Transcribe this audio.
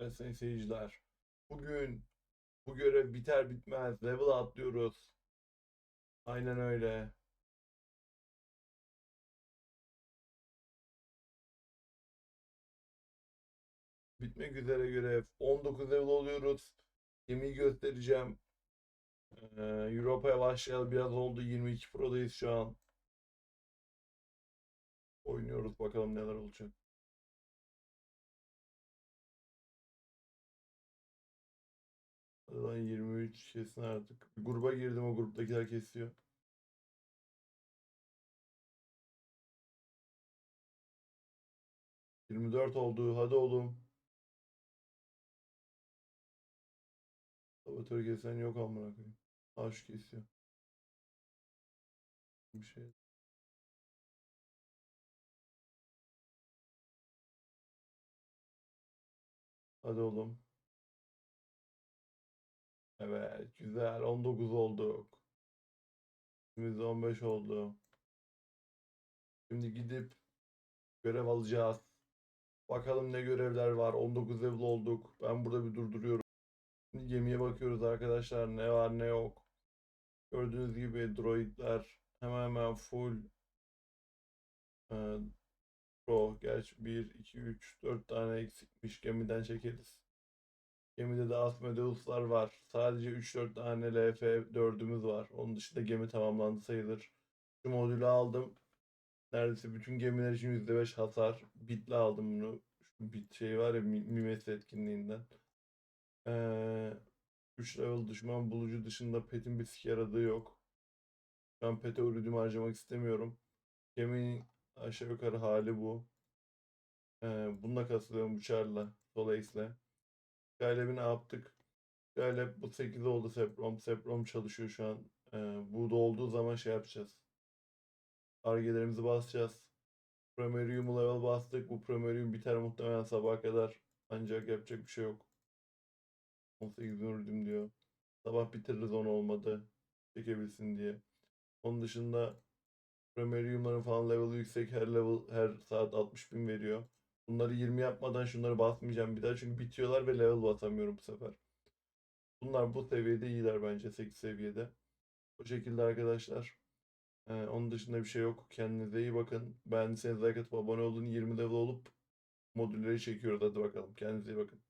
Evet sayın seyirciler. Bugün bu görev biter bitmez level atlıyoruz. Aynen öyle. Bitmek üzere görev. 19 level oluyoruz. Gemiyi göstereceğim. Ee, Europa'ya başlayalı biraz oldu. 22 Pro'dayız şu an. Oynuyoruz bakalım neler olacak. Lan 23 kesin artık. Gruba girdim o gruptakiler kesiyor. Yirmi dört oldu. Hadi oğlum. Saboteur kesen yok amına koyayım. Ha şu kesiyor. Bir şey. Hadi oğlum. Evet, güzel. 19 olduk. Şimdi 15 oldu. Şimdi gidip görev alacağız. Bakalım ne görevler var. 19 level olduk. Ben burada bir durduruyorum. Şimdi gemiye bakıyoruz arkadaşlar. Ne var ne yok. Gördüğünüz gibi droidler hemen hemen full e, pro. Gerçi 1, 2, 3, 4 tane eksikmiş. Gemiden çekeriz. Gemide de Asmodeus'lar var. Sadece 3-4 tane LF4'ümüz var. Onun dışında gemi tamamlandı sayılır. Şu modülü aldım. Neredeyse bütün gemiler için %5 hasar. Bit'le aldım bunu. Şu bit şey var ya Mi- Mimes etkinliğinden. Ee, 3 level düşman bulucu dışında pet'in bir sik yaradığı yok. Ben pet'e ürünümü harcamak istemiyorum. Geminin aşağı yukarı hali bu. Ee, bununla kasılıyorum bıçarla. Solace'le. Galeb'i ne yaptık? Galeb bu 8 oldu Seprom. Seprom çalışıyor şu an. Ee, bu da olduğu zaman şey yapacağız. Argelerimizi basacağız. Premium'u level bastık. Bu Premium biter muhtemelen sabaha kadar. Ancak yapacak bir şey yok. 18 öldüm diyor. Sabah bitiririz onu olmadı. Çekebilsin diye. Onun dışında Premium'ların falan level'ı yüksek. Her level her saat 60 bin veriyor. Bunları 20 yapmadan şunları basmayacağım bir daha. Çünkü bitiyorlar ve level basamıyorum bu sefer. Bunlar bu seviyede iyiler bence 8 seviyede. Bu şekilde arkadaşlar. Ee, onun dışında bir şey yok. Kendinize iyi bakın. Beğendiyseniz like atıp abone olun. 20 level olup modülleri çekiyoruz. Hadi bakalım. Kendinize iyi bakın.